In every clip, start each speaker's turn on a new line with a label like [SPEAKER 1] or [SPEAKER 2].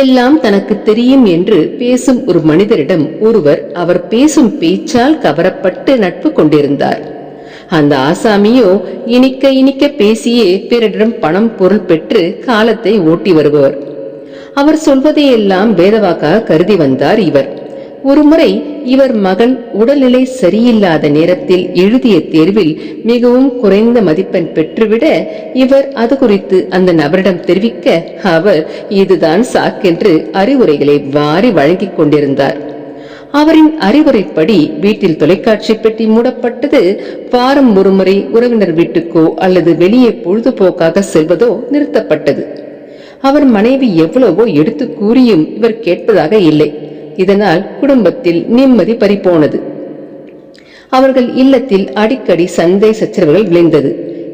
[SPEAKER 1] எல்லாம் தனக்கு தெரியும் என்று பேசும் ஒரு மனிதரிடம் ஒருவர் அவர் பேசும் பேச்சால் கவரப்பட்டு நட்பு கொண்டிருந்தார். அந்த ஆசாமியோ இனிக்க இனிக்க பேசியே பிறரிடம் பணம் பொருள் பெற்று காலத்தை ஓட்டி வருபவர். அவர் சொல்வதையெல்லாம் வேதவாக்காக கருதி வந்தார் இவர். ஒருமுறை இவர் மகன் உடல்நிலை சரியில்லாத நேரத்தில் எழுதிய தேர்வில் மிகவும் குறைந்த மதிப்பெண் பெற்றுவிட இவர் அது குறித்து அந்த நபரிடம் தெரிவிக்க அவர் இதுதான் சாக்கென்று அறிவுரைகளை வாரி வழங்கிக் கொண்டிருந்தார். அவரின் அறிவுரைப்படி வீட்டில் தொலைக்காட்சி பெட்டி மூடப்பட்டது. வாரம் ஒருமுறை உறவினர் வீட்டுக்கோ அல்லது வெளியே பொழுதுபோக்காக செல்வதோ நிறுத்தப்பட்டது. அவர் மனைவி எவ்வளவோ எடுத்து கூறியும் இவர் கேட்பதாக இல்லை. இதனால் குடும்பத்தில் நிம்மதி பறிபோனது. அவர்கள் இல்லத்தில் அடிக்கடி சந்தை சச்சரவுகள் விளைந்தது.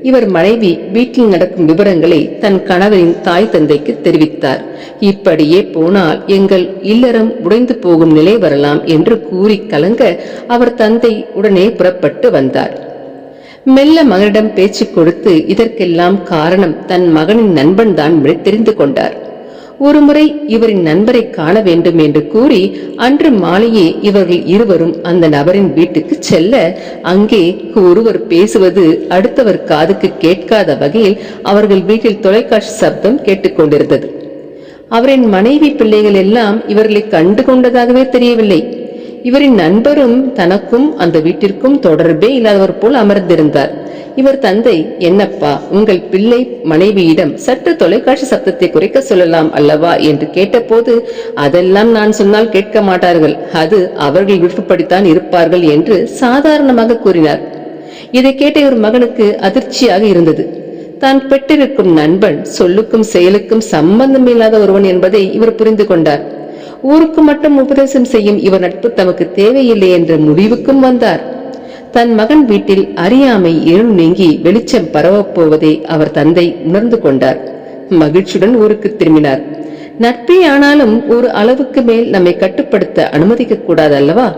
[SPEAKER 1] இவர் மனைவி வீட்டில் நடக்கும் விவரங்களை தன் கணவரின் தாய் தந்தைக்கு தெரிவித்தார். இப்படியே போனால் எங்கள் இல்லறம் உடைந்து போகும் நிலை வரலாம் என்று கூறி கலங்க அவர் தந்தை உடனே புறப்பட்டு வந்தார். மெல்ல மகனிடம் பேச்சு கொடுத்து இதற்கெல்லாம் காரணம் தன் மகனின் நண்பன் தான் தெரிந்து கொண்டார். ஒருமுறை இவரின் நண்பரை காண வேண்டும் என்று கூறி அன்று மாலையே இவர்கள் இருவரும் அந்த நபரின் வீட்டுக்கு செல்ல அங்கே ஒருவர் பேசுவது அடுத்தவர் காதுக்கு கேட்காத வகையில் அவர்கள் வீட்டில் தொலைக்காட்சி சப்தம் கேட்டுக்கொண்டிருந்தது அவரின் மனைவி பிள்ளைகள் எல்லாம் இவர்களை கண்டு கொண்டதாகவே தெரியவில்லை. இவரின் நண்பரும் தனக்கும் அந்த வீட்டிற்கும் தொடர்பே இல்லாதவர் போல் அமர்ந்திருந்தார். இவர் தந்தை என்னப்பா உங்கள் பிள்ளை மனைவியிடம் சற்று தொலைக்காட்சி சப்தத்தை குறைக்க சொல்லலாம் அல்லவா? என்று கேட்டபோது அதெல்லாம் நான் சொன்னால் கேட்க மாட்டார்கள். அது அவர்கள் விருப்பப்படித்தான் இருப்பார்கள் என்று சாதாரணமாக கூறினார். இதை கேட்ட இவர் மகனுக்கு அதிர்ச்சியாக இருந்தது. தான் பெற்றிருக்கும் நண்பன் சொல்லுக்கும் செயலுக்கும் சம்பந்தம் இல்லாத ஒருவன் என்பதை இவர் புரிந்து கொண்டார். ஊருக்கு மட்டும் உபதேசம் செய்யும் இவர் நட்பு தமக்கு தேவையில்லை என்ற முடிவுக்கும் வந்தார். தன் மகன் வீட்டில் அறியாமை இருள் நீங்கி வெளிச்சம் பரவப் போவதை அவர் தந்தை உணர்ந்து கொண்டார். மகிழ்ச்சியுடன் ஊருக்கு திரும்பினார். நட்பே ஆனாலும் ஒரு அளவுக்கு மேல் நம்மை கட்டுப்படுத்த அனுமதிக்க கூடாது அல்லவா?